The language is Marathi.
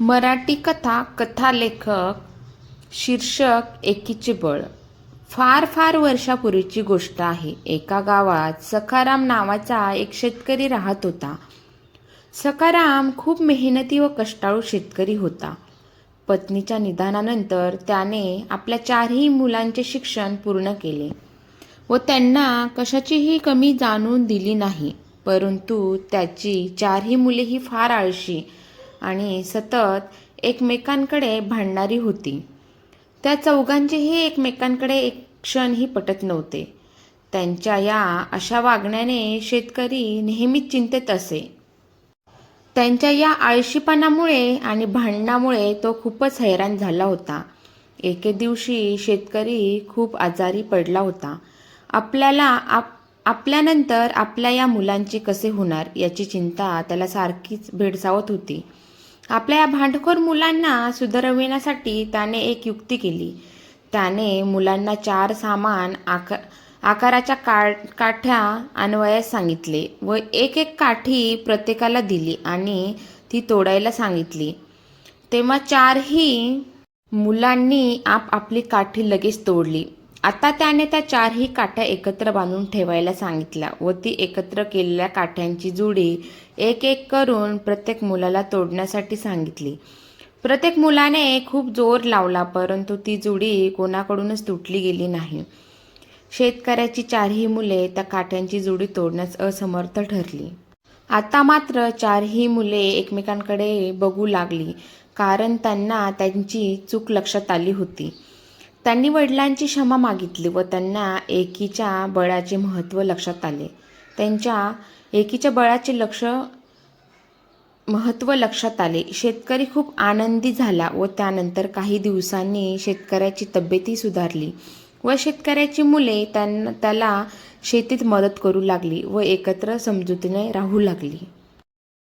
मराठी कथा कथालेखक शीर्षक एकीचे बळ. फार फार वर्षापूर्वीची गोष्ट आहे. एका गावात सखाराम नावाचा एक शेतकरी राहत होता. सखाराम खूप मेहनती व कष्टाळू शेतकरी होता. पत्नीच्या निधनानंतर त्याने आपल्या चारही मुलांचे शिक्षण पूर्ण केले व त्यांना कशाचीही कमी जाणून दिली नाही. परंतु त्याची चारही मुले ही फार आळशी आणि सतत एकमेकांकडे भांडणारी होती. त्या चौघांचेही एकमेकांकडे एक क्षणही पटत नव्हते. त्यांच्या या अशा वागण्याने शेतकरी नेहमीच चिंतेत असे. त्यांच्या या आळशीपणामुळे आणि भांडणामुळे तो खूपच हैराण झाला होता. एके दिवशी शेतकरी खूप आजारी पडला होता. आपल्याला आप आपल्यानंतर आपल्या या मुलांचे कसे होणार याची चिंता त्याला सारखीच भेडसावत होती. आपल्या या भांडखोर मुलांना सुधारविण्यासाठी त्याने एक युक्ती केली. त्याने मुलांना चार सामान आकार आकाराच्या का काठ्या आणवयास सांगितले व एक एक काठी प्रत्येकाला दिली आणि ती तोडायला सांगितली. तेव्हा चारही मुलांनी आपापली काठी लगेच तोडली. आता त्याने त्या चारही काठ्या एकत्र बांधून ठेवायला सांगितल्या व ती एकत्र केलेल्या काठ्यांची जुडी एक एक करून प्रत्येक मुलाला तोडण्यासाठी सांगितली. प्रत्येक मुलाने खूप जोर लावला परंतु ती जुडी कोणाकडूनच तुटली गेली नाही. शेतकऱ्याची चारही मुले त्या काठ्यांची जुडी तोडण्यास असमर्थ ठरली. आता मात्र चारही मुले एकमेकांकडे बघू लागली कारण त्यांना त्यांची चूक लक्षात आली होती. त्यांनी वडिलांची क्षमा मागितली व त्यांना एकीच्या बळाचे महत्त्व लक्षात आले. त्यांच्या एकीच्या बळाचे लक्ष महत्त्व लक्षात आले. शेतकरी खूप आनंदी झाला व त्यानंतर काही दिवसांनी शेतकऱ्याची तब्येतही सुधारली व शेतकऱ्याची मुले त्यांना त्याला शेतीत मदत करू लागली व एकत्र समजुतीने राहू लागली.